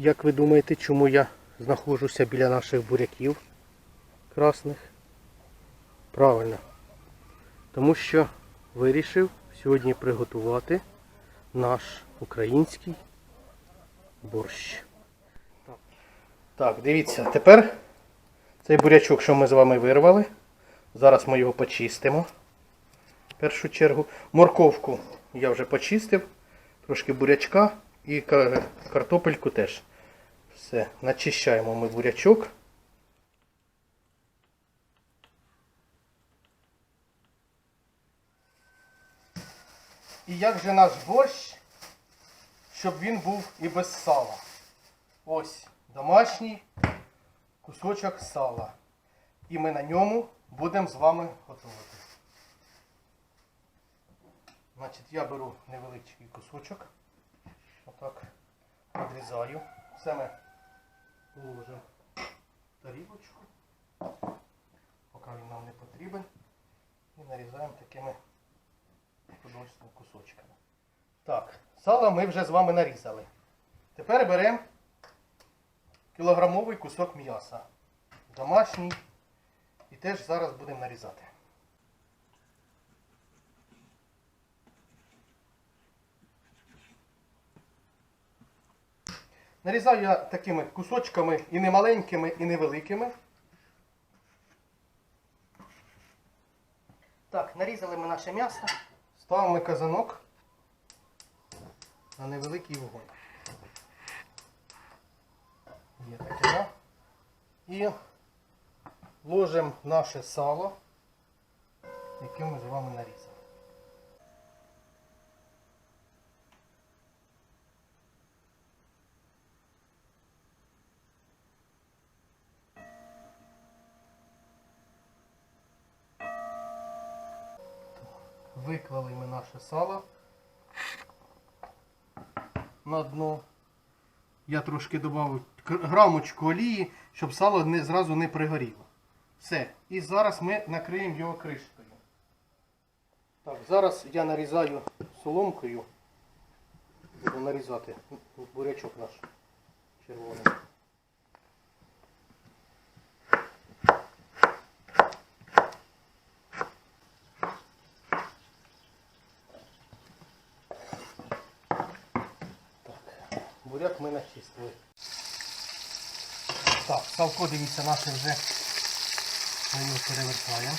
Як ви думаєте, чому я знаходжуся біля наших буряків красних? Правильно. Тому що вирішив сьогодні приготувати наш український борщ. Так, дивіться, тепер цей бурячок, що ми з вами вирвали. Зараз ми його почистимо. В першу чергу. Морковку я вже почистив, трошки бурячка і картопельку теж. Все, начищаємо ми бурячок. І як же наш борщ, щоб він був і без сала. Ось домашній кусочок сала. І ми на ньому будемо з вами готувати. Значить, я беру невеличкий кусочок. Отак відрізаю. Це ми положимо тарілочку. Поки він нам не потрібен. І нарізаємо такими художніми кусочками. Так, сало ми вже з вами нарізали. Тепер беремо кілограмовий кусок м'яса. Домашній. І теж зараз будемо нарізати. Нарізаю я такими кусочками і не маленькими, і невеликими. Так, нарізали ми наше м'ясо. Ставимо казанок на невеликий вогонь. Є таке, да? І ложимо наше сало, яке ми з вами нарізали. Виклали ми наше сало на дно. Я трошки додав грамочку олії, щоб сало не, зразу не пригоріло. Все. І зараз ми накриємо його кришкою. Так, зараз я нарізаю соломкою. Буду нарізати бурячок наш червоний. Буряк ми начистили. Так, салко, дивіться, наше вже ми перевертаємо.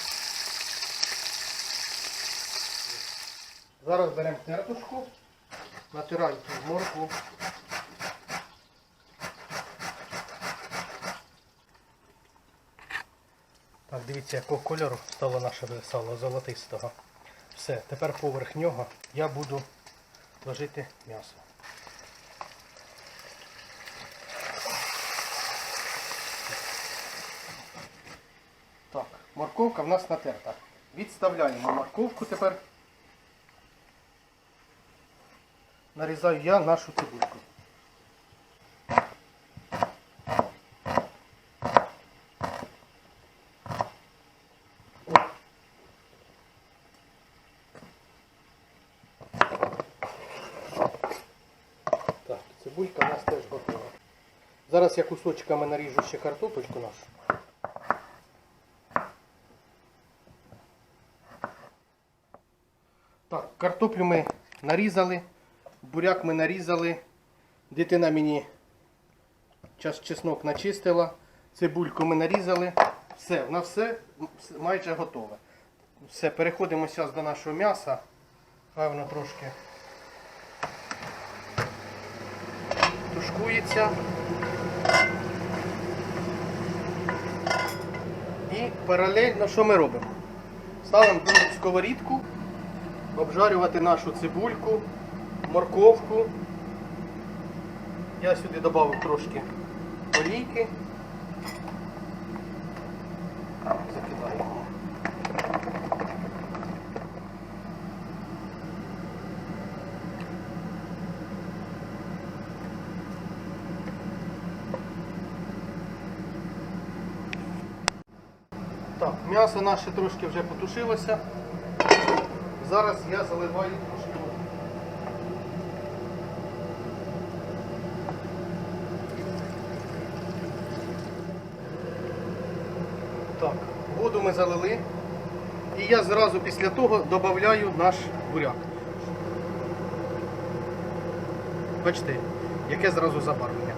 Зараз беремо тертушку, натираємо цю моркву. Так, дивіться, якого кольору стало наше сало золотистого. Все, тепер поверх нього я буду ложити м'ясо. Так, морковка в нас натерта. Відставляємо морковку тепер. Нарізаю я нашу цибульку. Так, цибулька у нас теж готова. Зараз я кусочками наріжу ще картопочку нашу. Так, картоплю ми нарізали, буряк ми нарізали. Дитина мені час чеснок начистила, цибульку ми нарізали. Все, на все майже готове. Все, переходимо зараз до нашого м'яса. Хай воно трошки тушкується. І паралельно що ми робимо? Ставимо сковорідку обжарювати нашу цибульку, морковку. Я сюди додав трошки олійки. Закидаємо. Так, м'ясо наше трошки вже потушилося. Зараз я заливаю трошки воду. Так, воду ми залили. І я зразу після того додаю наш буряк. Бачите, яке зразу забарвлення.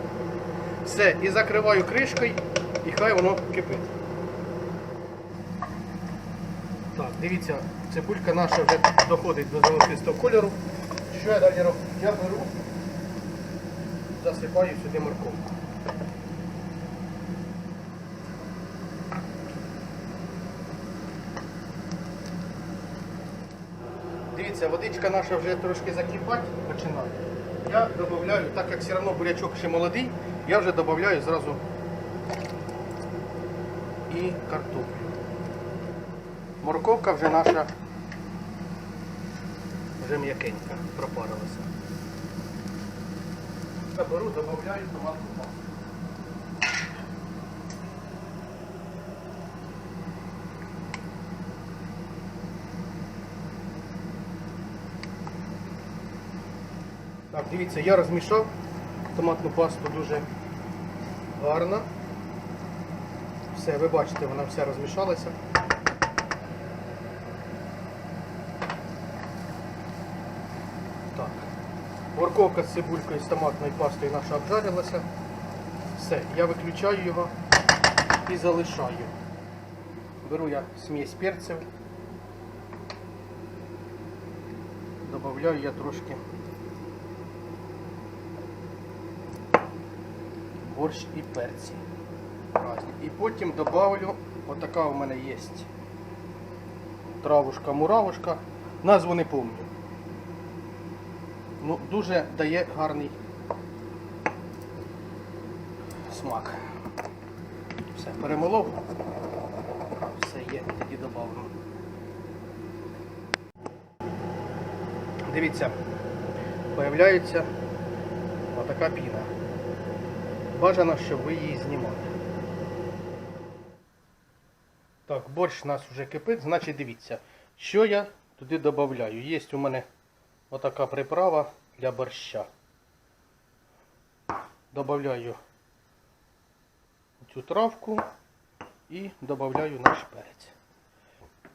Все, і закриваю кришкою, і хай воно кипить. Так, дивіться, цибулька наша вже доходить до золотистого кольору. Що я далі роблю? Я беру, засипаю сюди морковку. Дивіться, водичка наша вже трошки закипати починає. Я додаю, так як все одно бурячок ще молодий, я вже додаю зразу і картоплю. Морковка вже наша вже м'якенька, пропарилася. Я беру, додаю томатну пасту. Так, дивіться, я розмішав томатну пасту дуже гарно. Все, ви бачите, вона вся розмішалася. Так. Морковка з цибулькою з томатною пастою наша обжарилася. Все, я виключаю його і залишаю. Беру я смесь перців. Добавляю я трошки борщ і перці. І потім добавлю, отака у мене є травушка-муравушка. Назву не пам'ятаю. Ну, дуже дає гарний смак. Все, перемолов. Все є, тоді добавлю. Дивіться, появляється отака піна. Бажано, щоб ви її знімали. Так, борщ у нас вже кипить, значить дивіться, що я туди додаю. Є у мене отака приправа для борща. Добавляю цю травку і додаю наш перець.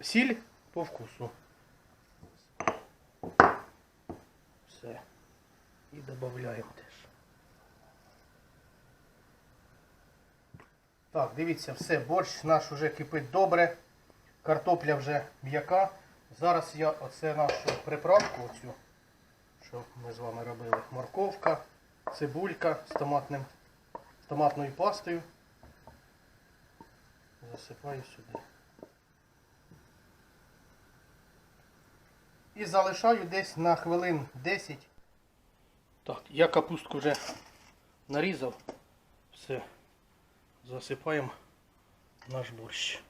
Сіль по вкусу. Все. І додаємо теж. Так, дивіться, все, борщ наш вже кипить добре. Картопля вже м'яка. Зараз я оце нашу приправку, оцю, що ми з вами робили, морковка, цибулька з, томатним, з томатною пастою. Засипаю сюди. І залишаю десь на хвилин 10. Так, я капустку вже нарізав. Все засипаємо наш борщ.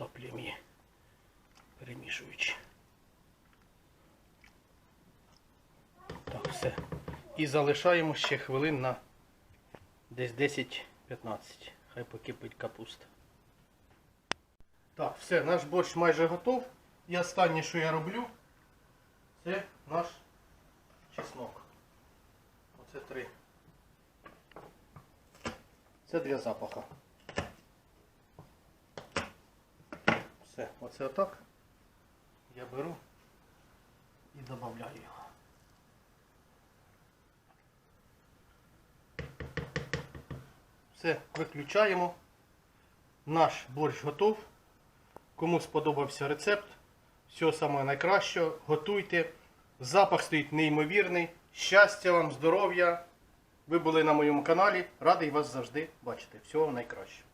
І перемішуючи. Так, все. І залишаємо ще хвилин на десь 10-15. Хай покипить капуста. Так, все, наш борщ майже готов. І останнє, що я роблю, це наш чеснок. Оце три. Це для запаха. Все, оце отак. Я беру і додаю його. Все, виключаємо. Наш борщ готов. Кому сподобався рецепт, всього самого найкращого. Готуйте. Запах стоїть неймовірний. Щастя вам, здоров'я. Ви були на моєму каналі. Радий вас завжди бачити. Всього найкращого.